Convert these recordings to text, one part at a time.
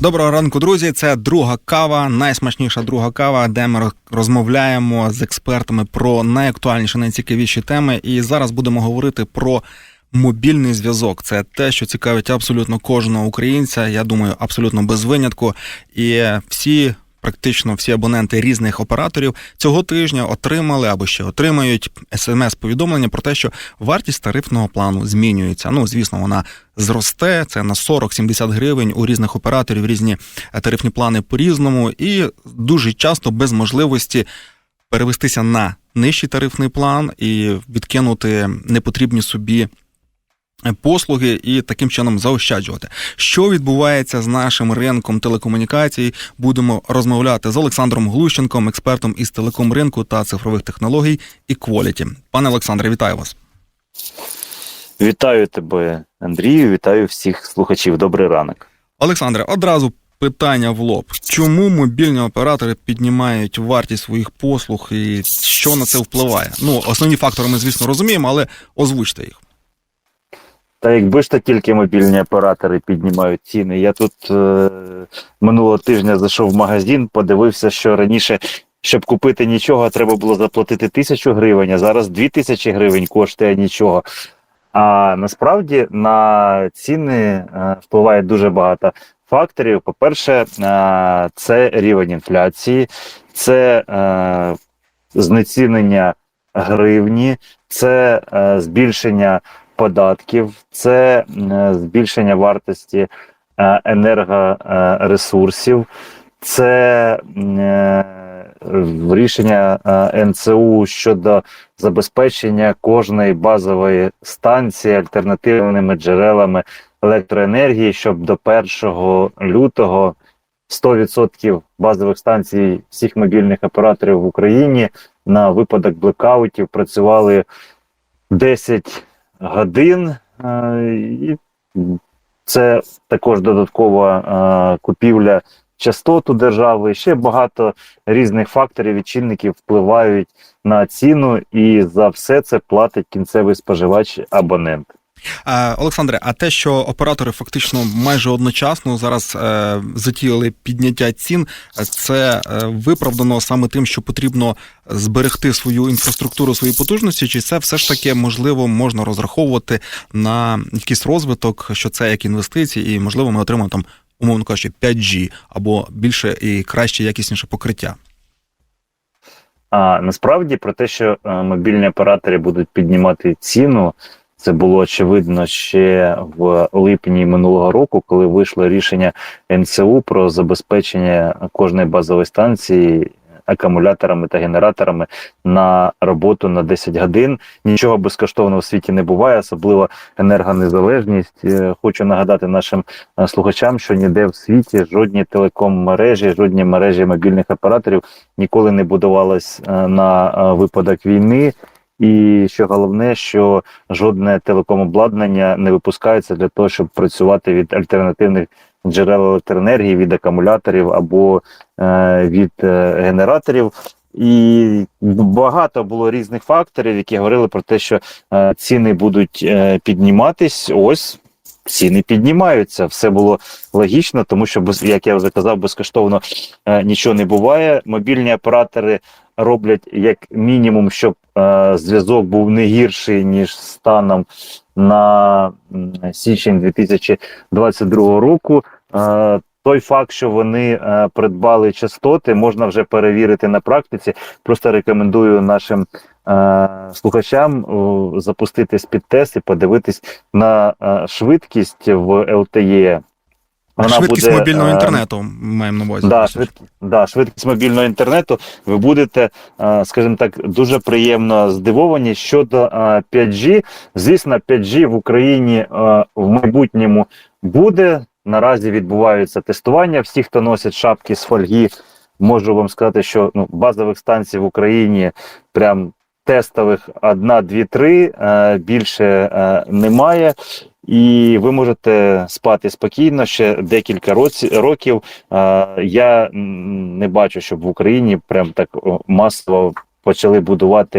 Доброго ранку, друзі. Це друга кава, найсмачніша друга кава, де ми розмовляємо з експертами про найактуальніші, найцікавіші теми. І зараз будемо говорити про мобільний зв'язок. Це те, що цікавить абсолютно кожного українця. Я думаю, абсолютно без винятку. І всі. Практично всі абоненти різних операторів цього тижня отримали або ще отримають смс-повідомлення про те, що вартість тарифного плану змінюється. Ну, звісно, вона зросте. Це на 40-70 гривень у різних операторів, різні тарифні плани по-різному, і дуже часто без можливості перевестися на нижчий тарифний план і відкинути непотрібні собі. Послуги і таким чином заощаджувати, що відбувається з нашим ринком телекомунікацій. Будемо розмовляти з Олександром Глущенком, експертом із телеком-ринку та цифрових технологій і Quality. Пане Олександре, вітаю вас. Вітаю тебе, Андрію. Вітаю всіх слухачів. Добрий ранок, Олександре. Одразу питання в лоб: чому мобільні оператори піднімають вартість своїх послуг і що на це впливає? Ну, основні фактори ми, звісно, розуміємо, але озвучте їх. Та якби ж то тільки мобільні оператори піднімають ціни. Я тут е, минулого тижня зайшов в магазин, подивився, що раніше, щоб купити нічого, треба було заплатити тисячу гривень, а зараз дві тисячі гривень коштує нічого. А насправді на ціни е, впливає дуже багато факторів. По-перше, е, це рівень інфляції, це е, знецінення гривні, це е, збільшення податків, це е, збільшення вартості е, енергоресурсів, це е, рішення НЦУ щодо забезпечення кожної базової станції альтернативними джерелами електроенергії, щоб до 1 лютого 100% базових станцій всіх мобільних операторів в Україні на випадок блекаутів працювали 10 годин, і це також додаткова купівля частоту держави. Ще багато різних факторів і чинників впливають на ціну, і за все це платить кінцевий споживач абонент. Олександре, а те, що оператори фактично майже одночасно зараз е, затіяли підняття цін, це е, виправдано саме тим, що потрібно зберегти свою інфраструктуру, свої потужності, чи це все ж таки можливо можна розраховувати на якийсь розвиток, що це як інвестиції, і можливо ми отримаємо там, умовно кажучи, 5G або більше і краще, якісніше покриття. А насправді про те, що е, мобільні оператори будуть піднімати ціну. Це було очевидно ще в липні минулого року, коли вийшло рішення НЦУ про забезпечення кожної базової станції акумуляторами та генераторами на роботу на 10 годин. Нічого безкоштовного в світі не буває, особливо енергонезалежність. Е, хочу нагадати нашим е, слухачам, що ніде в світі жодні телеком-мережі, жодні мережі мобільних операторів ніколи не будувалась е, на випадок війни. І що головне, що жодне телекомобладнання не випускається для того, щоб працювати від альтернативних джерел електроенергії, від акумуляторів або е, від е, генераторів. І багато було різних факторів, які говорили про те, що е, ціни будуть е, підніматись. Ось ціни піднімаються. Все було логічно, тому що як я вже казав, безкоштовно е, нічого не буває. Мобільні оператори роблять як мінімум, щоб зв'язок був не гірший ніж станом на січень 2022 року. Е, той факт, що вони е, придбали частоти, можна вже перевірити на практиці. Просто рекомендую нашим е, слухачам е, запустити спідтест і подивитись на е, швидкість в LTE вона швидкість буде, мобільного е, інтернету маємо на увазі. Да, швид, да, швидкість мобільного інтернету. Ви будете, е, скажімо так, дуже приємно здивовані щодо 5G. Е, Звісно, 5G в Україні в майбутньому буде. Наразі відбуваються тестування. Всі, хто носять шапки з фольги, можу вам сказати, що ну, базових станцій в Україні прям тестових одна, дві, три, е, більше е, немає. І ви можете спати спокійно ще декілька років. Е, Я не бачу, щоб в Україні прям так масово почали будувати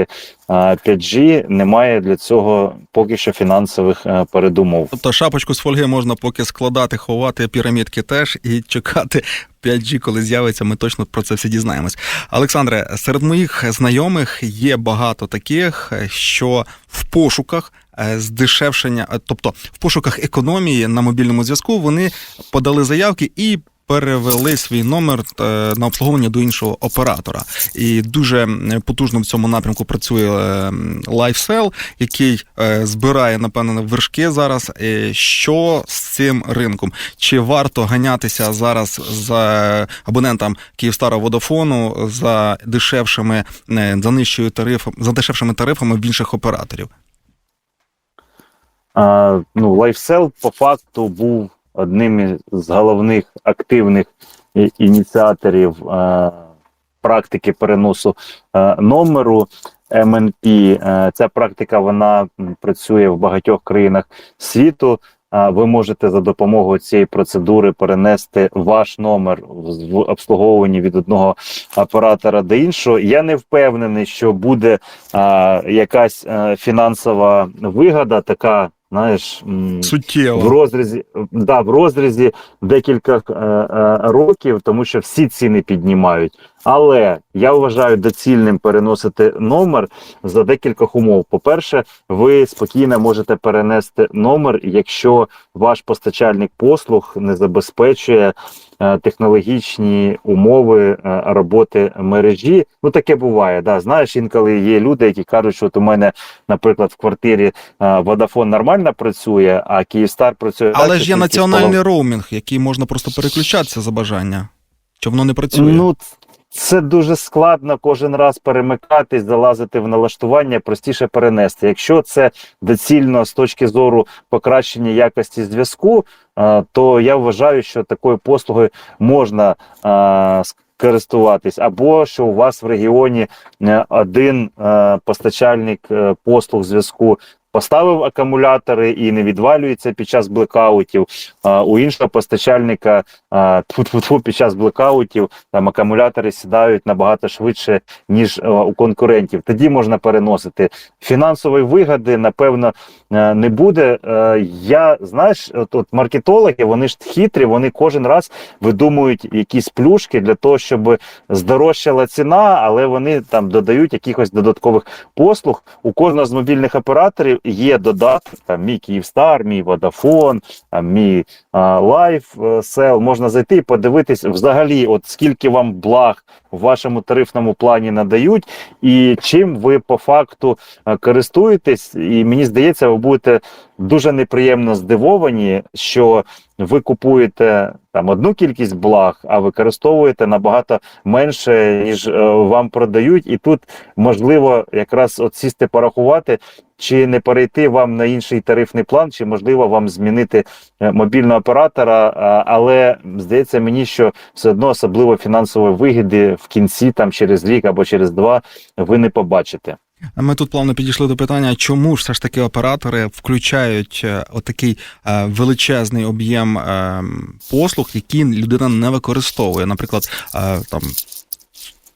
е, 5G. Немає для цього поки що фінансових е, передумов. Тобто шапочку з фольги можна поки складати, ховати, пірамідки теж і чекати 5G, коли з'явиться. Ми точно про це все дізнаємось. Олександре, серед моїх знайомих є багато таких, що в пошуках е, здешевшення, е, тобто в пошуках економії на мобільному зв'язку, вони подали заявки і. Перевели свій номер е, на обслуговування до іншого оператора, і дуже потужно в цьому напрямку працює е, LifeSell, який е, збирає напевно вершки зараз. Що з цим ринком? Чи варто ганятися зараз за абонентам Київстара Водофону за дешевшими за нижчою тарифом, за дешевшими тарифами в інших операторів? А, ну, LifeSell по факту був одним із головних активних ініціаторів е, практики переносу е, номеру МНП. Е, ця практика вона працює в багатьох країнах світу. Ви можете за допомогою цієї процедури перенести ваш номер в обслуговуванні від одного оператора до іншого. Я не впевнений, що буде а, якась а, фінансова вигода, така, знаєш, Суттєво. в розрізі, да, в розрізі декілька е, е, років, тому що всі ціни піднімають. Але я вважаю доцільним переносити номер за декількох умов. По-перше, ви спокійно можете перенести номер, якщо ваш постачальник послуг не забезпечує технологічні умови е, роботи мережі. Ну таке буває. Да. Знаєш, інколи є люди, які кажуть, що от у мене, наприклад, в квартирі е, Водафон нормально працює, а Київстар працює. Але так, ж є національний національний роумінг, який можна просто переключатися за бажання. Чи воно не працює? Ну, це дуже складно кожен раз перемикатись, залазити в налаштування, простіше перенести. Якщо це доцільно з точки зору покращення якості зв'язку, е, то я вважаю, що такою послугою можна е, користуватись, або що у вас в регіоні е, один постачальник послуг зв'язку. Поставив акумулятори і не відвалюється під час блекаутів. У іншого постачальника під час блекаутів там акумулятори сідають набагато швидше, ніж у конкурентів. Тоді можна переносити. Фінансової вигоди, напевно, е, не буде. Е, Я знаєш, от маркетологи, вони ж хитрі, вони кожен раз видумують якісь плюшки для того, щоб здорожчала ціна, але вони там додають якихось додаткових послуг. У кожного з мобільних операторів є додаток, там мій Київстар, мій Водафон, мій мій Лайфсел. Можна зайти і подивитись взагалі, от скільки вам благ в вашому тарифному плані надають, і чим ви по факту е, користуєтесь. І мені здається, ви будете дуже неприємно здивовані, що ви купуєте там одну кількість благ, а використовуєте набагато менше, ніж е, вам продають. І тут можливо якраз от сісти порахувати, чи не перейти вам на інший тарифний план, чи можливо вам змінити е, мобільного оператора. Але здається мені, що все одно особливо фінансової вигоди в кінці, там через рік або через два, ви не побачите. Ми тут плавно підійшли до питання, чому ж все ж таки оператори включають е, отакий е, величезний об'єм е, послуг, які людина не використовує. Наприклад, там.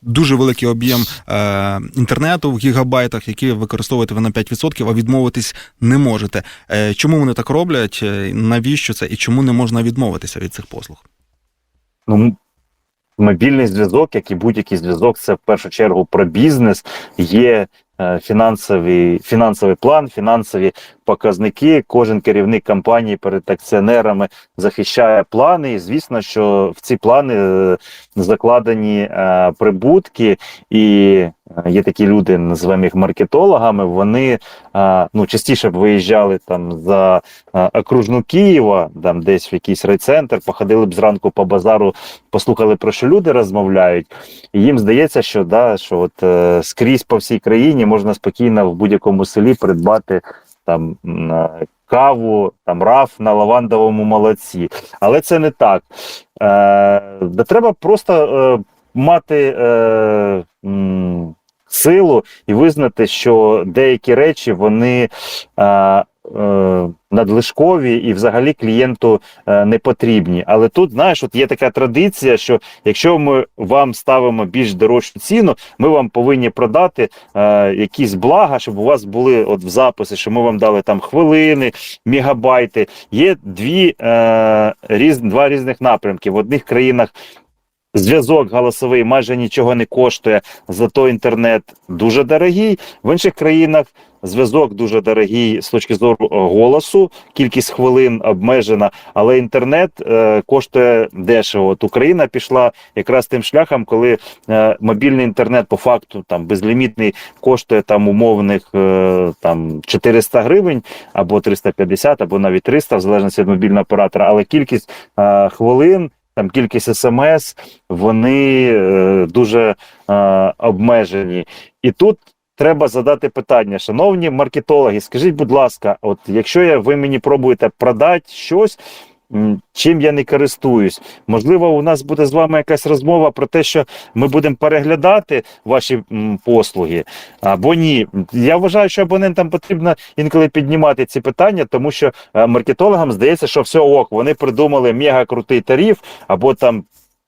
Дуже великий об'єм інтернету в гігабайтах, які використовуєте ви на 5%, а відмовитись не можете. Чому вони так роблять? Навіщо це і чому не можна відмовитися від цих послуг? Ну, мобільний зв'язок, як і будь-який зв'язок, це в першу чергу про бізнес. Є фінансовий, фінансовий план, фінансові показники. Кожен керівник компанії перед акціонерами захищає плани. І звісно, що в ці плани е, закладені е, прибутки, і е, є такі люди, називаємо їх маркетологами. Вони е, ну частіше б виїжджали там за окружну Києва, там десь в якийсь райцентр, походили б зранку по базару, послухали про що люди розмовляють. І їм здається, що да, що от скрізь по всій країні можна спокійно в будь-якому селі придбати там каву, там раф на лавандовому молоці. Але це не так. Е, треба просто е, мати е, м, силу і визнати, що деякі речі вони е, надлишкові і взагалі клієнту е, не потрібні. Але тут, знаєш, от є така традиція, що якщо ми вам ставимо більш дорожчу ціну, ми вам повинні продати е, якісь блага, щоб у вас були от в записі, що ми вам дали там хвилини, мегабайти. Є дві е, різ, два різних напрямки. В одних країнах зв'язок голосовий майже нічого не коштує, зато інтернет дуже дорогий. В інших країнах зв'язок дуже дорогий з точки зору е, голосу, кількість хвилин обмежена, але інтернет е, коштує дешево. От Україна пішла якраз тим шляхом, коли е, мобільний інтернет по факту там безлімітний коштує там умовних там 400 гривень або 350, або навіть 300, в залежності від мобільного оператора, але кількість хвилин. Там кількість смс, вони е, дуже е, обмежені. І тут треба задати питання, шановні маркетологи, скажіть, будь ласка, от якщо я, ви мені пробуєте продати щось, чим я не користуюсь, можливо, у нас буде з вами якась розмова про те, що ми будемо переглядати ваші послуги, або ні. Я вважаю, що абонентам потрібно інколи піднімати ці питання, тому що е, маркетологам здається, що все ок, вони придумали мега крутий тариф, або там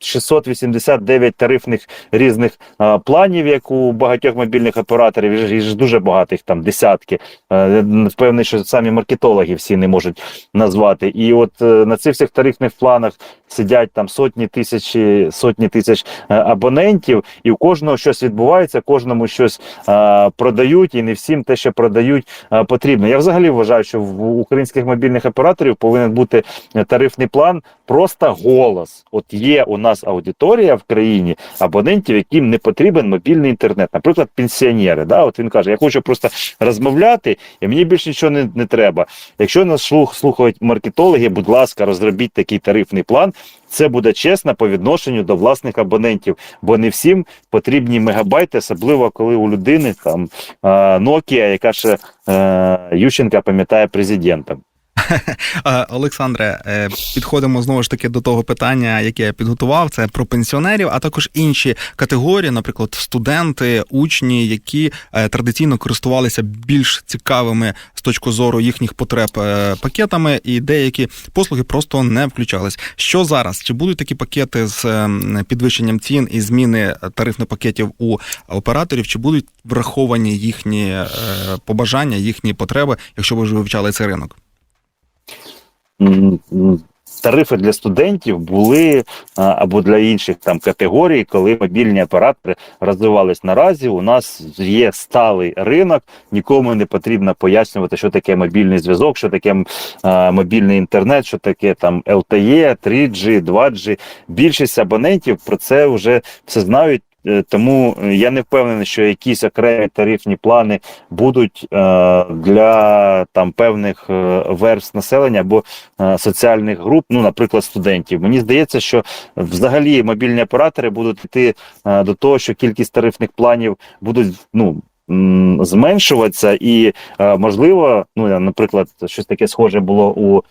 689 тарифних різних а, планів, як у багатьох мобільних операторів, і ж- дуже багато їх там десятки. Е, Впевнений, що самі маркетологи всі не можуть назвати. І от е, на цих всіх тарифних планах сидять там сотні тисячі, сотні тисяч е, абонентів, і у кожного щось відбувається, кожному щось е, продають, і не всім те, що продають, е, потрібно. Я взагалі вважаю, що в українських мобільних операторів повинен бути тарифний план просто голос. От є у нас аудиторія в країні абонентів, яким не потрібен мобільний інтернет. Наприклад, пенсіонери. Да? От він каже: я хочу просто розмовляти, і мені більше нічого не, не треба. Якщо нас слух слухають маркетологи, будь ласка, розробіть такий тарифний план. Це буде чесно по відношенню до власних абонентів, бо не всім потрібні мегабайти, особливо коли у людини там Nokia, яка ще е, Ющенка пам'ятає президентом. Олександре, е, підходимо знову ж таки до того питання, яке я підготував. Це про пенсіонерів, а також інші категорії, наприклад, студенти, учні, які е, традиційно користувалися більш цікавими з точки зору їхніх потреб е, пакетами, і деякі послуги просто не включались. Що зараз? Чи будуть такі пакети з підвищенням цін і зміни тарифних пакетів у операторів? Чи будуть враховані їхні побажання, їхні потреби, якщо ви вже вивчали цей ринок? Тарифи для студентів були або для інших там категорій, коли мобільні оператори розвивались наразі. У нас є сталий ринок, нікому не потрібно пояснювати, що таке мобільний зв'язок, що таке а, мобільний інтернет, що таке там LTE, 3G, 2G. Більшість абонентів про це вже все знають. Е, Тому е, я не впевнений, що якісь окремі тарифні плани будуть е, для там певних верст населення або соціальних груп, ну, наприклад, студентів. Мені здається, що взагалі мобільні оператори будуть йти до того, що кількість тарифних планів будуть ну. Зменшуватися, і е, можливо, ну я, наприклад, щось таке схоже було у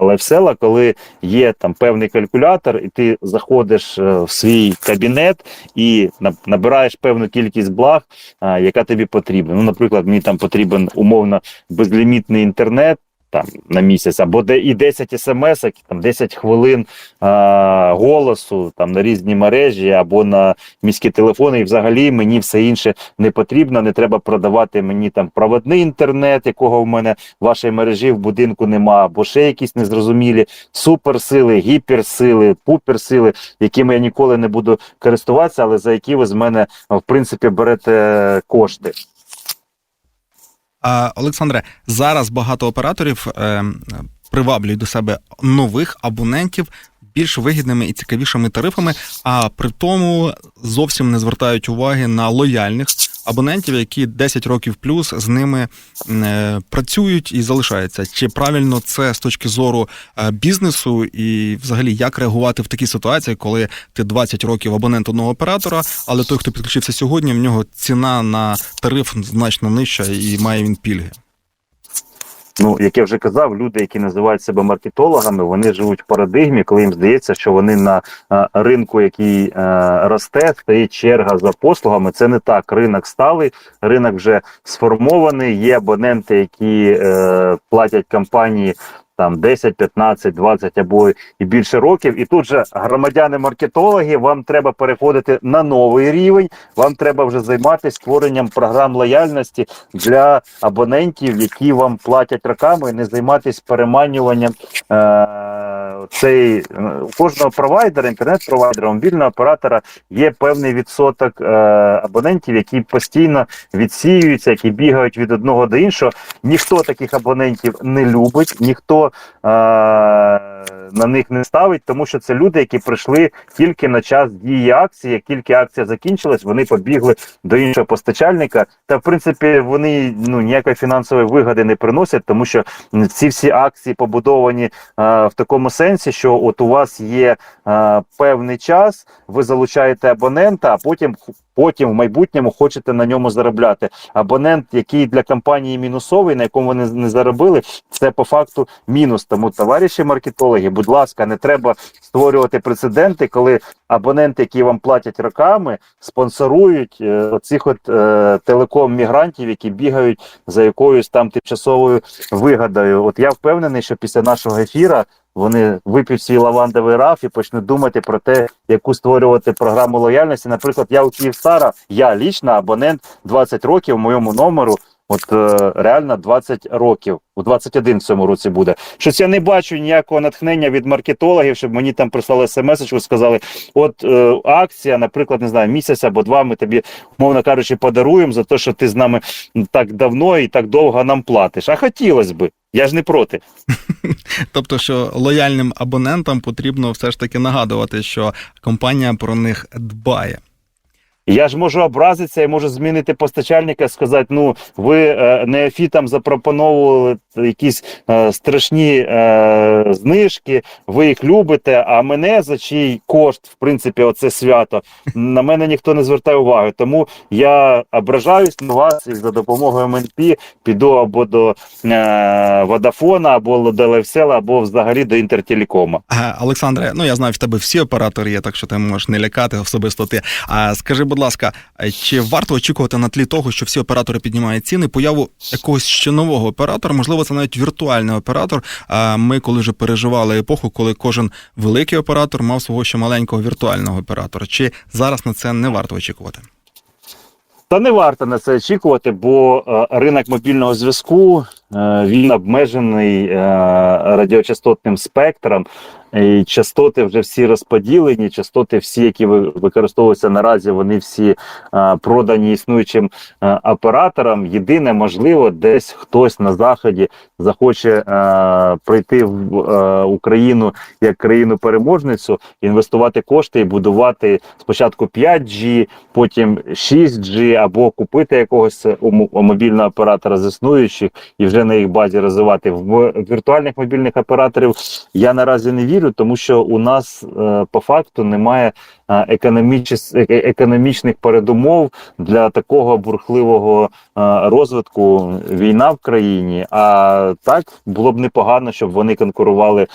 лайфсела, коли є там певний калькулятор, і ти заходиш е, в свій кабінет і на- набираєш певну кількість благ, яка тобі потрібна. Ну, наприклад, мені там потрібен умовно безлімітний інтернет. Там на місяць, або де і 10 смс, там 10 хвилин а, голосу там на різні мережі, або на міські телефони. І взагалі мені все інше не потрібно. Не треба продавати мені там проводний інтернет, якого в мене в вашій мережі в будинку нема, або ще якісь незрозумілі суперсили, гіперсили, пуперсили, якими я ніколи не буду користуватися, але за які ви з мене в принципі берете кошти. Олександре, зараз багато операторів е, приваблюють до себе нових абонентів більш вигідними і цікавішими тарифами, а при тому зовсім не звертають уваги на лояльних абонентів, які 10 років плюс з ними е, працюють і залишаються. Чи правильно це з точки зору е, бізнесу, і взагалі як реагувати в такій ситуації, коли ти 20 років абонент одного оператора, але той, хто підключився сьогодні, в нього ціна на тариф значно нижча і має він пільги. Ну, як я вже казав, люди, які називають себе маркетологами, вони живуть в парадигмі, коли їм здається, що вони на е, ринку, який е, росте, стоїть черга за послугами. Це не так. Ринок сталий, ринок вже сформований. Є абоненти, які е, платять компанії. Там 10, 15, 20 або і більше років, і тут же громадяни-маркетологи, вам треба переходити на новий рівень. Вам треба вже займатися створенням програм лояльності для абонентів, які вам платять роками, і не займатися переманюванням е- цей е, у кожного провайдера, інтернет-провайдера, мобільного оператора є певний відсоток е- абонентів, які постійно відсіюються, які бігають від одного до іншого. Ніхто таких абонентів не любить, ніхто е- на них не ставить, тому що це люди, які прийшли тільки на час дії акції. Як тільки акція закінчилась, вони побігли до іншого постачальника. Та в принципі вони ну ніякої фінансової вигоди не приносять, тому що ці всі акції побудовані е, в такому сенсі, що от у вас є е, певний час, ви залучаєте абонента, а потім потім в майбутньому хочете на ньому заробляти. Абонент, який для компанії мінусовий, на якому вони не заробили, це по факту мінус. Тому, товариші маркетологи, будь ласка, не треба створювати прецеденти, коли абоненти, які вам платять роками, спонсорують е, оцих от е, телеком-мігрантів, які бігають за якоюсь там тимчасовою вигодою. От я впевнений, що після нашого ефіра. Вони вип'ють свій лавандовий раф і почнуть думати про те, яку створювати програму лояльності. Наприклад, я у Київстара, я лічно абонент 20 років моєму номеру. От е, реально 20 років, у 21 в цьому році буде. Щось я не бачу ніякого натхнення від маркетологів, щоб мені там прислали смс-очку, сказали: от е, акція, наприклад, не знаю, місяць або два. Ми тобі, мовно кажучи, подаруємо за те, що ти з нами так давно і так довго нам платиш. А хотілося би. Я ж не проти. Тобто, що лояльним абонентам потрібно все ж таки нагадувати, що компанія про них дбає. Я ж можу образитися і можу змінити постачальника, сказати: ну ви е, неофітам запропонували якісь е, страшні е, знижки, ви їх любите. А мене за чий кошт, в принципі, оце свято на мене ніхто не звертає уваги. Тому я ображаюсь на вас і за допомогою МНП піду або до Водафона, або до Левсела, або взагалі до Інтертелекома. Олександре, ну я знаю, в тебе всі оператори є, так що ти можеш не лякати особисто ти. А скажи, будь ласка, чи варто очікувати на тлі того, що всі оператори піднімають ціни, появу якогось ще нового оператора? Можливо, це навіть віртуальний оператор. А ми, коли вже переживали епоху, коли кожен великий оператор мав свого ще маленького віртуального оператора. Чи зараз на це не варто очікувати? Та не варто на це очікувати, бо е, ринок мобільного зв'язку е, він обмежений е, радіочастотним спектром. І частоти вже всі розподілені. Частоти, всі, які ви- використовуються наразі, вони всі е, продані існуючим е, операторам. Єдине, можливо, десь хтось на заході захоче е, прийти в е, Україну як країну переможницю, інвестувати кошти і будувати спочатку 5G, потім 6G, або купити якогось ум- мобільного оператора з існуючих і вже на їх базі розвивати. В віртуальних мобільних операторів я наразі не вірю, тому що у нас е, по факту немає е, економічес- е- економічних передумов для такого бурхливого розвитку війна в країні. А так було б непогано, щоб вони конкурували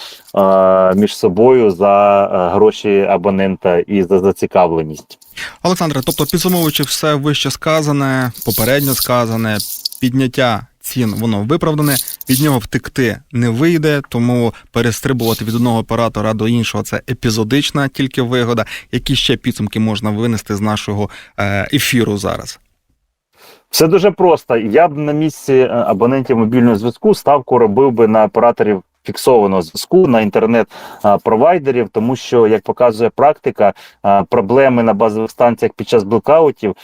між собою за гроші абонента і за зацікавленість. Олександре, тобто підсумовуючи все вище сказане, попередньо сказане, підняття цін воно виправдане, від нього втекти не вийде, тому перестрибувати від одного оператора до іншого це епізодична тільки вигода. Які ще підсумки можна винести з нашого е, ефіру зараз? Все дуже просто. Я б на місці е, абонентів мобільного зв'язку ставку робив би на операторів фіксованого зв'язку на інтернет-провайдерів, тому що, як показує практика, е, проблеми на базових станціях під час блокаутів е,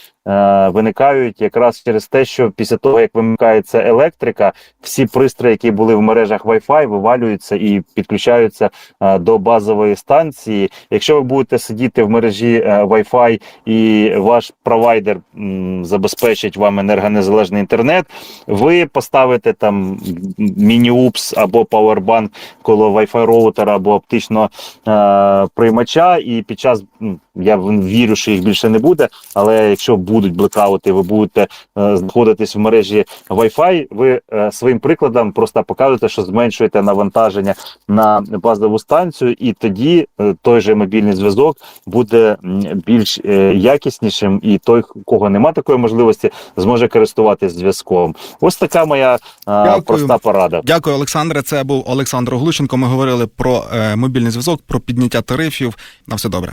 виникають якраз через те, що після того, як вимикається електрика, всі пристрої, які були в мережах Wi-Fi, вивалюються і підключаються е, до базової станції. Якщо ви будете сидіти в мережі е, Wi-Fi і ваш провайдер забезпечить вам енергонезалежний інтернет, ви поставите там міні-упс або пауербанк коло Wi-Fi роутера або оптичного е, приймача, і під час я вірю, що їх більше не буде. Але якщо будуть блекаути, ви будете е, знаходитись в мережі Wi-Fi, ви е, своїм прикладом просто показуєте, що зменшуєте навантаження на базову станцію, і тоді е, той же мобільний зв'язок буде більш е, якіснішим, і той, кого нема такої можливості, зможе користуватись зв'язком. Ось така моя е, Дякую. проста порада. Дякую, Олександре. Це був Олександр Оглущенко. Ми говорили про е, мобільний зв'язок, про підняття тарифів. На все добре.